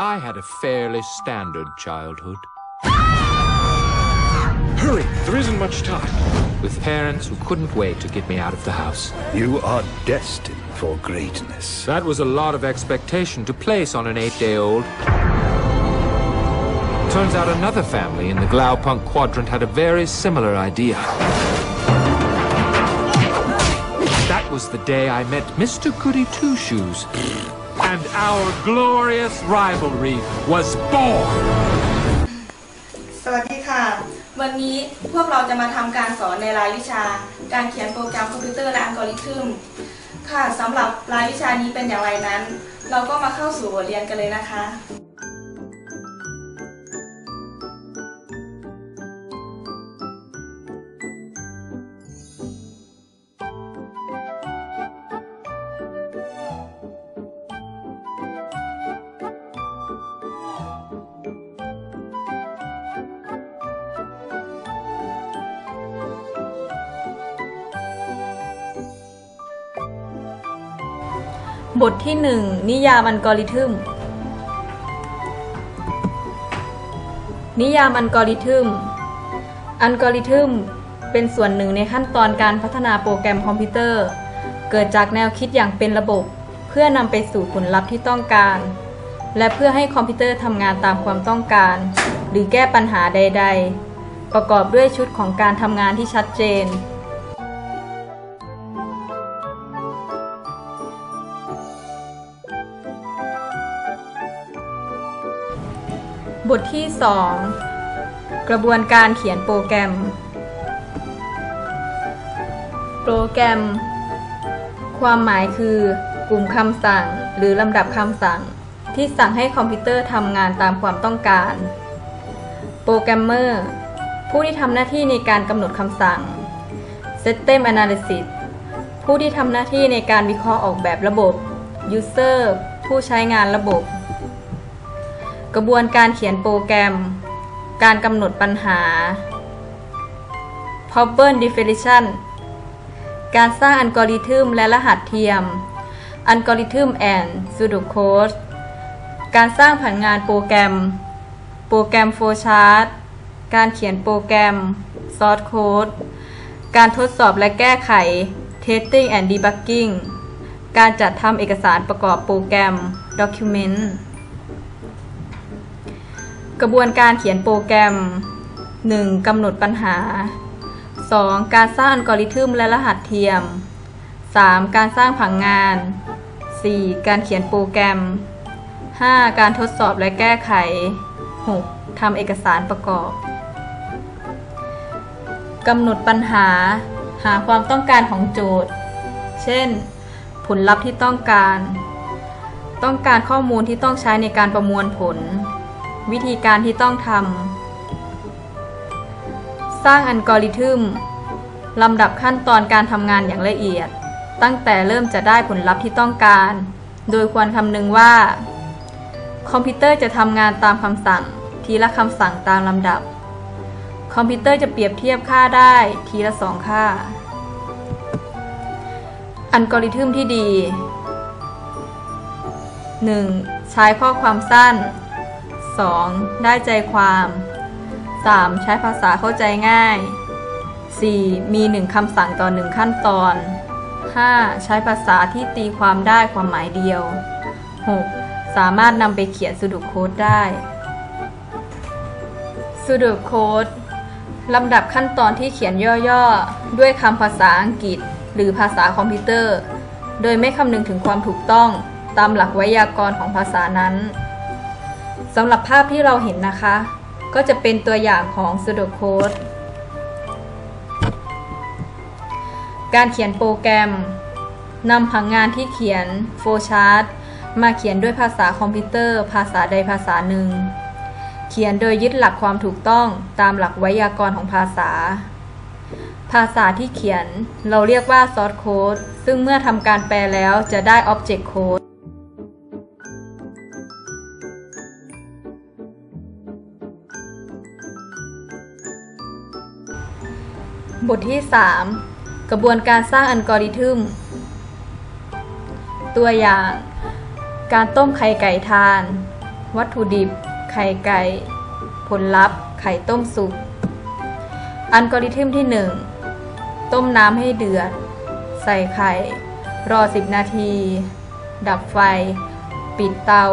I had a fairly standard childhood. Ah! Hurry, there isn't much time. With parents who couldn't wait to get me out of the house. You are destined for greatness. That was a lot of expectation to place on an eight day old. Turns out another family in the Glaupunk quadrant had a very similar idea. That was the day I met Mr. Goody Two Shoes. And our glorious rivalry was born. สวัสดีค่ะ วันนี้พวกเราจะมาทำการสอนในรายวิชา การเขียนโปรแกรมคอมพิวเตอร์และอัลกอริทึม ค่ะสำหรับรายวิชานี้เป็นอย่างไรนั้น เราก็มาเข้าสู่บทเรียนกันเลยนะคะ บทที่ 1 นิยามอัลกอริทึม นิยามอัลกอริทึม อัลกอริทึม เป็นส่วนหนึ่งในขั้นตอนการพัฒนาโปรแกรมคอมพิวเตอร์ เกิดจากแนวคิดอย่างเป็นระบบ เพื่อนำไปสู่ผลลัพธ์ที่ต้องการ และเพื่อให้คอมพิวเตอร์ทำงานตามความต้องการ หรือแก้ปัญหาใด ๆ ประกอบด้วยชุดของการทำงานที่ชัดเจน บทที่ 2 กระบวนการเขียนโปรแกรม โปรแกรม ความหมายคือกลุ่มคำสั่งหรือลำดับคำสั่ง ที่สั่งให้คอมพิวเตอร์ทำงานตามความต้องการ โปรแกรมเมอร์ ผู้ที่ทำหน้าที่ในการกำหนดคำสั่ง System Analysis ผู้ที่ทำหน้าที่ในการวิเคราะห์ออกแบบระบบ User ผู้ใช้งานระบบ กระบวนการเขียนโปรแกรม การกำหนดปัญหา problem definition การสร้างอัลกอริทึมและรหัสเทียม อัลกอริทึม and pseudocode การสร้างผังงานโปรแกรม โปรแกรม flowchart การเขียนโปรแกรม source code การทดสอบและแก้ไข testing and debugging การจัดทำเอกสารประกอบโปรแกรม document กระบวนการเขียนโปรแกรม 1. กำหนดปัญหา 2. การสร้างอัลกอริทึมและรหัสเทียม 3. การสร้างผังงาน 4. การเขียนโปรแกรม 5. การทดสอบและแก้ไข 6. ทำเอกสารประกอบกำหนดปัญหา หาความต้องการของโจทย์ เช่น ผลลัพธ์ที่ต้องการ ต้องการข้อมูลที่ต้องใช้ในการประมวลผล วิธีการที่ต้องทำ สร้างอัลกอริทึมลำดับขั้นตอนการทำงานอย่างละเอียด ตั้งแต่เริ่มจะได้ผลลัพธ์ที่ต้องการ โดยควรคำนึงว่า คอมพิวเตอร์จะทำงานตามคำสั่ง ทีละคำสั่งตามลำดับ คอมพิวเตอร์จะเปรียบเทียบค่าได้ทีละสองค่า อัลกอริทึมที่ดี 1. ใช้ข้อความสั้น 2. ได้ใจความ 3. ใช้ภาษาเข้าใจง่าย 4. มีหนึ่งคำสั่งต่อหนึ่งขั้นตอน 5. ใช้ภาษาที่ตีความได้ความหมายเดียว 6. สามารถนำไปเขียนสุดุโค้ดได้สุดุโค้ดลำดับขั้นตอนที่เขียนย่อๆ ด้วยคำภาษาอังกฤษ หรือภาษาคอมพิวเตอร์ โดยไม่คำนึงถึงความถูกต้องตามหลักไวยากรณ์ของภาษานั้น สำหรับภาพที่เราเห็นนะคะ ก็จะเป็นตัวอย่างของ pseudocode การเขียนโปรแกรมนำผังงานที่เขียน flowchart มาเขียนด้วยภาษาคอมพิวเตอร์ ภาษาใดภาษาหนึ่ง เขียนโดยยึดหลักความถูกต้องตามหลักไวยากรณ์ของภาษา ภาษาที่เขียนเราเรียกว่า source code ซึ่งเมื่อทำการแปลแล้วจะได้ object code บทที่ 3 กระบวนการสร้างอัลกอริทึม ตัวอย่าง การต้มไข่ไก่ทาน วัตถุดิบ ไข่ไก่ ผลลัพธ์ ไข่ต้มสุก อัลกอริทึมที่ 1 ต้มน้ำให้เดือด ใส่ไข่ รอ 10 นาที ดับไฟ ปิดเตา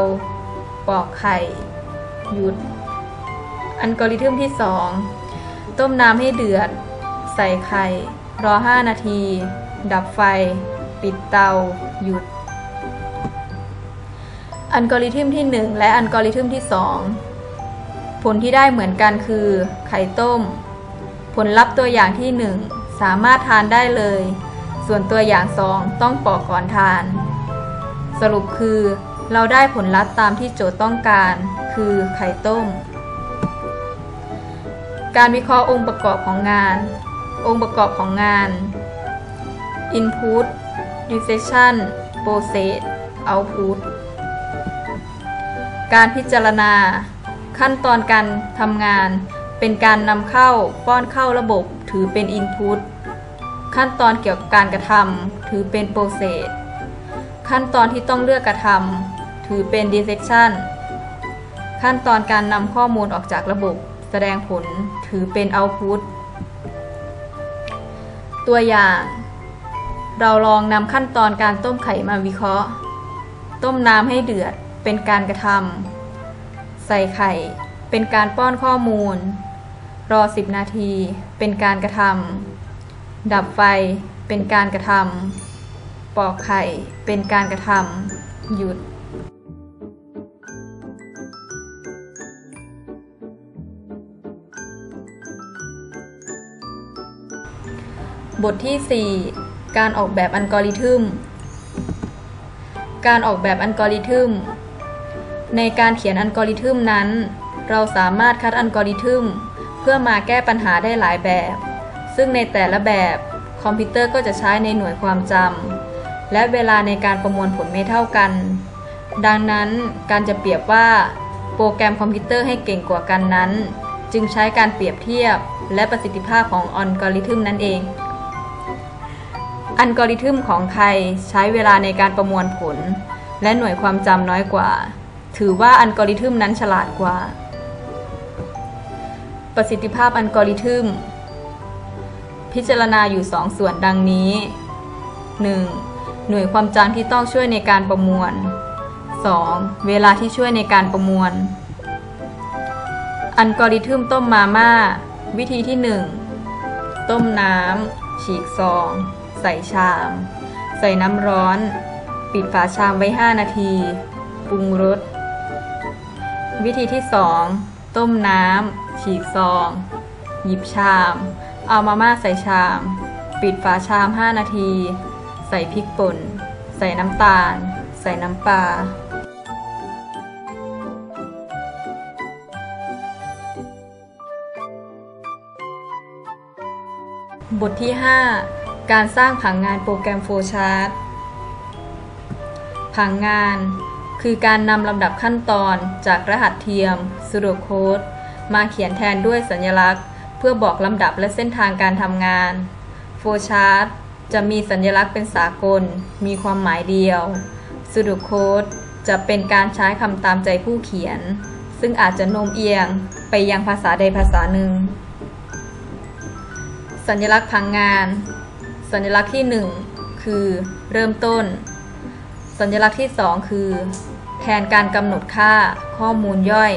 ปอกไข่ หยุด อัลกอริทึมที่ 2 ต้มน้ำให้เดือด ใส่ไข่ รอ 5 นาที ดับไฟ ปิดเตา หยุด อัลกอริทึมที่ 1 และอัลกอริทึมที่ 2 ผลที่ได้เหมือนกันคือ ไข่ต้ม ผลลัพธ์ตัวอย่างที่ 1 สามารถทานได้เลย ส่วนตัวอย่าง 2 ต้องปอกก่อนทาน สรุปคือ เราได้ผลลัพธ์ตามที่โจทย์ต้องการ คือไข่ต้มการวิเคราะห์องค์ประกอบของงาน องค์ประกอบของงาน Input Decision Process Output การพิจารณา ขั้นตอนการทำงาน เป็นการนำเข้าป้อนเข้าระบบถือเป็น Input ขั้นตอนเกี่ยวกับการกระทำถือเป็น Process ขั้นตอนที่ต้องเลือกกระทำถือเป็น Decision ขั้นตอนการนำข้อมูลออกจากระบบแสดงผลถือเป็น Output ตัวอย่าง เราลองนำขั้นตอนการต้มไข่มาวิเคราะห์ ต้มน้ำให้เดือดเป็นการกระทำใส่ไข่เป็นการป้อนข้อมูล รอ 10 นาทีเป็นการกระทำดับไฟเป็นการกระทำปอกไข่เป็นการกระทำหยุด บทที่ 4 การออกแบบอัลกอริทึม การออกแบบอัลกอริทึม ในการเขียนอัลกอริทึมนั้น เราสามารถคัดอัลกอริทึม เพื่อมาแก้ปัญหาได้หลายแบบ ซึ่งในแต่ละแบบคอมพิวเตอร์ก็จะใช้ในหน่วยความจำและเวลาในการประมวลผลไม่เท่ากัน ดังนั้นการจะเปรียบว่าโปรแกรมคอมพิวเตอร์ให้เก่งกว่ากันนั้น จึงใช้การเปรียบเทียบและประสิทธิภาพของอัลกอริทึมนั่นเอง อัลกอริทึมของใครใช้เวลาในการประมวลผล และหน่วยความจำน้อยกว่า ถือว่าอัลกอริทึมนั้นฉลาดกว่า ประสิทธิภาพอัลกอริทึม พิจารณาอยู่2ส่วนดังนี้ 1. หน่วยความจำที่ต้องช่วยในการประมวล 2. เวลาที่ช่วยในการประมวล อัลกอริทึมต้มมาม่า วิธีที่ 1 ต้มน้ำฉีกซอง ใส่ชาม ใส่น้ำร้อน ปิดฝาชามไว้ 5 นาที ปรุงรส วิธีที่ 2 ต้มน้ำ ฉีกซอง หยิบชาม เอามาม่าใส่ชาม ปิดฝาชาม 5 นาที ใส่พริกป่น ใส่น้ำตาล ใส่น้ำปลาบทที่ 5 การสร้างผังงานโปรแกรมโฟชาร์ตผังงานคือการนำลำดับขั้นตอนจากรหัสเทียม pseudocode มาเขียนแทนด้วยสัญลักษณ์ เพื่อบอกลำดับและเส้นทางการทำงาน โฟชาร์ตจะมีสัญลักษณ์เป็นสากล มีความหมายเดียว pseudocode จะเป็นการใช้คำตามใจผู้เขียน ซึ่งอาจจะโน้มเอียงไปยังภาษาใดภาษาหนึ่ง สัญลักษณ์พังงาน สัญลักษณ์ที่ 1 คือเริ่มต้น สัญลักษณ์ที่ 2 คือ แทนการกำหนดค่าข้อมูลย่อย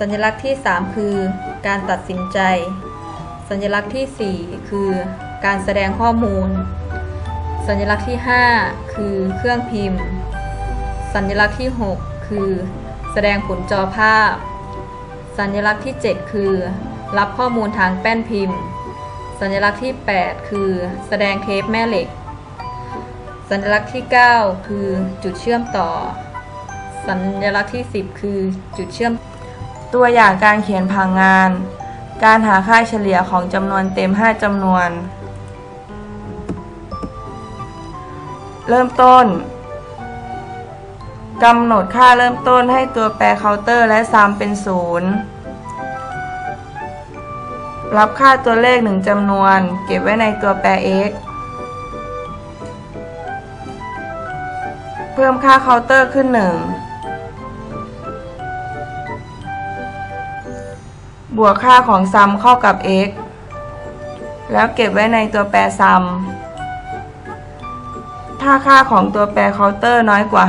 สัญลักษณ์ที่ 3 คือ การตัดสินใจ สัญลักษณ์ที่ 4 คือ การแสดงข้อมูล สัญลักษณ์ที่ 5 คือเครื่องพิมพ์ สัญลักษณ์ที่ 6 คือ แสดงผลจอภาพ สัญลักษณ์ที่ 7 คือ รับข้อมูลทางแป้นพิมพ์ สัญลักษณ์ที่ 8 คือแสดงเทปแม่เหล็ก สัญลักษณ์ที่ 9 คือจุดเชื่อมต่อ สัญลักษณ์ที่ 10 คือจุดเชื่อม ตัวอย่างการเขียนผังงาน การหาค่าเฉลี่ยของจำนวนเต็ม 5จำนวน เริ่มต้นกำหนดค่าเริ่มต้นให้ตัวแปรเคาน์เตอร์และซ้ำเป็นศูนย์ รับค่าตัวเลขหนึ่งจำนวน เก็บไว้ในตัวแปร x เพิ่มค่าเคาน์เตอร์ขึ้นหนึ่งบวกค่าของซัมเข้ากับ x แล้วเก็บไว้ในตัวแปรซัม ถ้าค่าของตัวแปรเคาน์เตอร์น้อยกว่า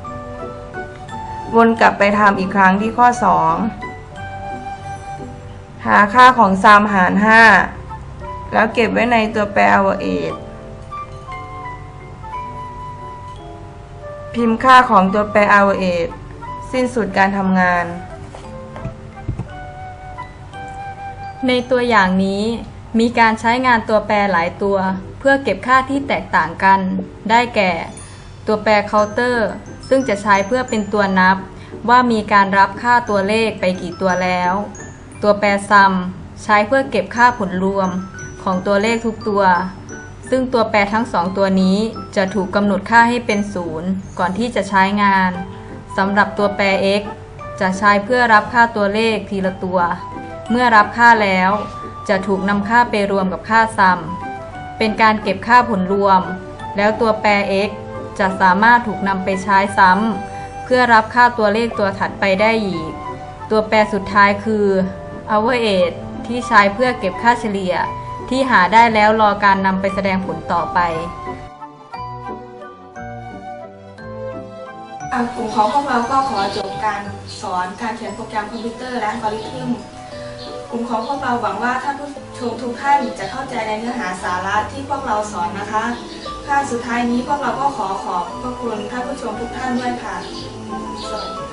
5 วนกลับไปทำอีกครั้งที่ข้อ 2 หาค่าของซัมหาร 5 แล้วเก็บไว้ในตัวแปร average พิมพ์ค่าของตัวแปร average สิ้นสุดการทำงาน ในตัวอย่างนี้มีการใช้งานตัวแปรหลายตัว เพื่อเก็บค่าที่แตกต่างกัน ได้แก่ ตัวแปรเคาน์เตอร์ซึ่งจะใช้เพื่อเป็นตัวนับ ว่ามีการรับค่าตัวเลขไปกี่ตัวแล้ว ตัวแปรซัมใช้เพื่อเก็บค่าผลรวมของตัวเลขทุกตัว ซึ่งตัวแปรทั้งสองตัวนี้จะถูกกำหนดค่าให้เป็นศูนย์ก่อนที่จะใช้งานสำหรับตัวแปร x จะใช้เพื่อรับค่าตัวเลขทีละตัว เมื่อรับค่าแล้ว จะถูกนำค่าไปรวมกับค่าซัมเป็นการเก็บค่าผลรวม แล้วตัวแปร x จะสามารถถูกนำไปใช้ซ้ำเพื่อรับค่าตัวเลขตัวถัดไปได้อีก ตัวแปรสุดท้ายคือ average ที่ใช้เพื่อเก็บค่าเฉลี่ย ที่หาได้แล้วรอการนำไปแสดงผลต่อไปกลุ่มของพวกเราก็ขอจบการสอนการเขียนโปรแกรมคอมพิวเตอร์และอัลกอริทึมกลุ่มของพวกเราหวังว่าท่านผู้ชมทุกท่านจะเข้าใจในเนื้อหาสาระที่พวกเราสอนนะคะค่ะสุดท้ายนี้พวกเราก็ขอขอบพระคุณท่านผู้ชมทุกท่านด้วยค่ะสวัสดี